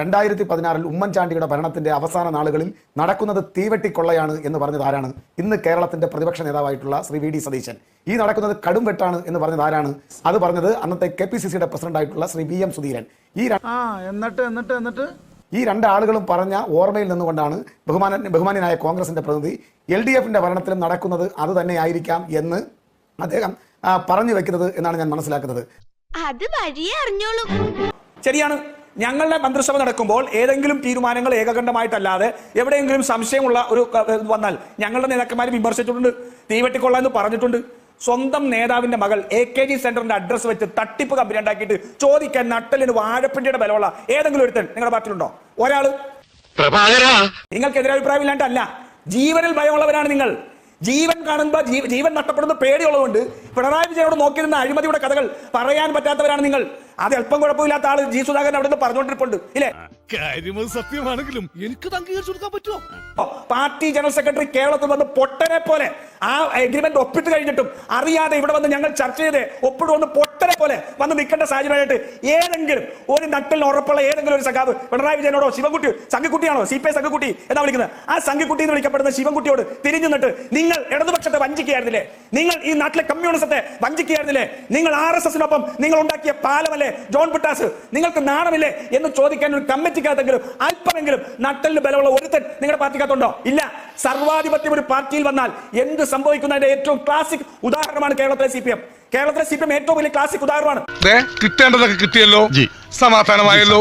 രണ്ടായിരത്തി പതിനാറിൽ ഉമ്മൻചാണ്ടിയുടെ ഭരണത്തിന്റെ അവസാന നാളുകളിൽ നടക്കുന്നത് തീവെട്ടിക്കൊള്ളയാണ് എന്ന് പറഞ്ഞത് ആരാണ്? ഇന്ന് കേരളത്തിന്റെ പ്രതിപക്ഷ നേതാവായിട്ടുള്ള ശ്രീ വി ഡി സതീശൻ. ഈ നടക്കുന്നത് കടും വെട്ടാണ് എന്ന് പറഞ്ഞത് ആരാണ്? അത് പറഞ്ഞത് അന്നത്തെ കെ പി സി സിയുടെ പ്രസിഡന്റ് ആയിട്ടുള്ള ശ്രീ വി എം സുധീരൻ. ഈ ആ എന്നിട്ട് എന്നിട്ട് എന്നിട്ട്? ഈ രണ്ടാളുകളും പറഞ്ഞ ഓർമ്മയിൽ നിന്നുകൊണ്ടാണ് ബഹുമാന ബഹുമാന്യനായ കോൺഗ്രസിന്റെ പ്രതിനിധി എൽ ഡി എഫിന്റെ ഭരണത്തിലും നടക്കുന്നത് അത് തന്നെയായിരിക്കാം എന്ന് അദ്ദേഹം പറഞ്ഞു വെക്കുന്നത് എന്നാണ് ഞാൻ മനസ്സിലാക്കുന്നത്. അത് വഴിയേ അറിഞ്ഞോളൂ. ശരിയാണ്. ഞങ്ങളുടെ മന്ത്രിസഭ നടക്കുമ്പോൾ ഏതെങ്കിലും തീരുമാനങ്ങൾ ഏകകണ്ഠമായിട്ടല്ലാതെ എവിടെയെങ്കിലും സംശയമുള്ള ഒരു വന്നാൽ ഞങ്ങളുടെ നേതാക്കന്മാർ വിമർശിച്ചിട്ടുണ്ട് തീവെട്ടിക്കൊള്ളാന്ന് പറഞ്ഞിട്ടുണ്ട്. സ്വന്തം നേതാവിന്റെ മകൾ എ കെ ജി സെന്ററിന്റെ അഡ്രസ് വെച്ച് തട്ടിപ്പ് കമ്പനി ഉണ്ടാക്കിയിട്ട് ചോദിക്കാൻ നട്ടലിന് വാഴപ്പിണ്ടിയുടെ ബലമുള്ള ഏതെങ്കിലും ഒരുത്തൻ നിങ്ങളുടെ പാർട്ടിയിലുണ്ടോ? ഒരാൾ. നിങ്ങൾക്ക് എതിരെ അഭിപ്രായം എതിരഭിപ്രായമില്ലാണ്ടല്ല ജീവനിൽ ഭയമുള്ളവരാണ് നിങ്ങൾ. ജീവൻ കാണുമ്പോൾ ജീവൻ നഷ്ടപ്പെടുന്ന പേടിയുള്ളതുകൊണ്ട് പിണറായി വിജയനോട് നോക്കിയിരുന്ന അഴിമതിയുടെ കഥകൾ പറയാൻ പറ്റാത്തവരാണ് നിങ്ങൾ. അത് അല്പം കുഴപ്പമില്ലാത്ത ആൾ ജി സുധാകരൻ അവിടെ നിന്ന് പറഞ്ഞുകൊണ്ടിരിപ്പുണ്ട്. ഇല്ലേ? സത്യമാണെങ്കിലും എനിക്ക് അംഗീകരിച്ചു കൊടുക്കാൻ പറ്റുമോ? പാർട്ടി ജനറൽ സെക്രട്ടറി കേരളത്തിൽ വന്ന് പൊട്ടനെ പോലെ ആ എഗ്രിമെന്റ് ഒപ്പിട്ട് കഴിഞ്ഞിട്ടും അറിയാതെ ഇവിടെ വന്ന് ഞങ്ങൾ ചർച്ച ചെയ്ത് ഒപ്പിട്ട് വന്ന് പൊട്ടനെ പോലെ വന്ന് നിൽക്കേണ്ട സാഹചര്യമായിട്ട് ഏതെങ്കിലും ഒരു നട്ടലിന് ഉറപ്പുള്ള ഏതെങ്കിലും ഒരു സഖാവ് പിണറായി വിജയനോടോ ശിവൻകുട്ടി സംഘക്കുട്ടിയാണോ? സി പി ഐ സംഘക്കുട്ടി എന്നാ വിളിക്കുന്നത്. ആ സംഘക്കുട്ടി എന്ന് വിളിക്കപ്പെടുന്ന ശിവൻകുട്ടിയോട് തിരിഞ്ഞു നിന്നിട്ട് നിങ്ങൾ ഇടതുപക്ഷത്തെ വഞ്ചിക്കുകയായിരുന്നില്ലേ? നിങ്ങൾ ഈ നാട്ടിലെ കമ്മ്യൂണിസത്തെ വഞ്ചിക്കുകയായിരുന്നില്ലേ? നിങ്ങൾ ആർ എസ് എസിനൊപ്പം നിങ്ങൾ ഉണ്ടാക്കിയ പാലമല്ലേ? ജോൺ പിട്ടാസ് നിങ്ങൾക്ക് നാണമില്ലേ എന്ന് ചോദിക്കാൻ ഒരു കമ്മിറ്റിക്കകത്തെങ്കിലും അല്പമെങ്കിലും നട്ടലിന് ബലമുള്ള ഒരുത്തൻ നിങ്ങളുടെ പാർട്ടിക്കകത്തുണ്ടോ? ഇല്ല. സർവാധിപത്യം ഒരു പാർട്ടിയിൽ വന്നാൽ എന്ത് സംഭവിക്കുന്നതിന്റെ ഏറ്റവും ക്ലാസിക് ഉദാഹരണമാണ് കേരളത്തിലെ സി പി എം കേരളത്തിലെ സി പി എം ഏറ്റവും വലിയ ക്ലാസിക് ഉദാഹരണമാണ്. കിട്ടേണ്ടതൊക്കെ കിട്ടിയല്ലോ. സമാധാനമായല്ലോ.